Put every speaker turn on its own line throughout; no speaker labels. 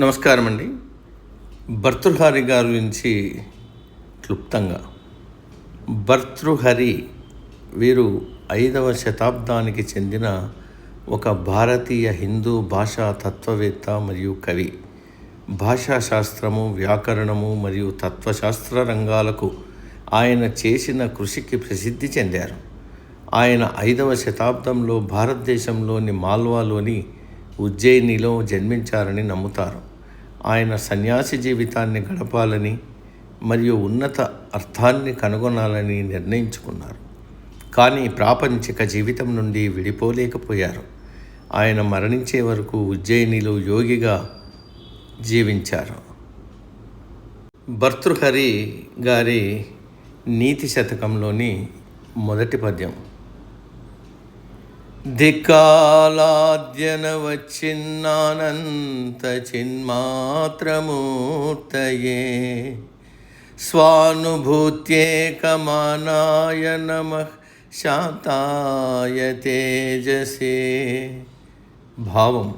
నమస్కారం అండి భర్తృహరి గారి గురించి క్లుప్తంగా. భర్తృహరి వీరు ఐదవ శతాబ్దానికి చెందిన ఒక భారతీయ హిందూ భాషా తత్వవేత్త మరియు కవి. భాషాశాస్త్రము వ్యాకరణము మరియు తత్వశాస్త్ర రంగాలకు ఆయన చేసిన కృషికి ప్రసిద్ధి చెందారు. ఆయన ఐదవ శతాబ్దంలో భారతదేశంలోని మాల్వాలోని ఉజ్జయినిలో జన్మించారని నమ్ముతారు. ఆయన సన్యాసి జీవితాన్ని గడపాలని మరియు ఉన్నత అర్థాన్ని కనుగొనాలని నిర్ణయించుకున్నారు. కానీ ప్రాపంచిక జీవితం నుండి విడిపోలేకపోయారు. ఆయన మరణించే వరకు ఉజ్జయినిలో యోగిగా జీవించారు. భర్తృహరి గారి నీతి శతకంలోని మొదటి పద్యం. దిక్కాలాద్యన వచ్చిన్నానంత చిన్మాత్రమూర్తయే స్వానుభూత్యేకమానాయ నమ శాంతాయ తేజసే. భావం.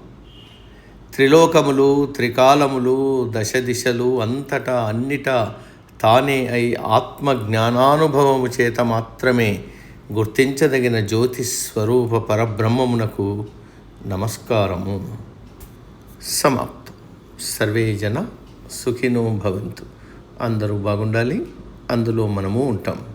త్రిలోకములు త్రికాలములు దశ దిశలు అంతటా అన్నిటా తానే అయి ఆత్మ జ్ఞానానుభవము చేత మాత్రమే గుర్తించదగిన జ్యోతి స్వరూప పరబ్రహ్మమునకు నమస్కారము. సమాప్తం. సర్వే జన సుఖినో భవంతు. అందరూ బాగుండాలి. అందులో మనము ఉంటాం.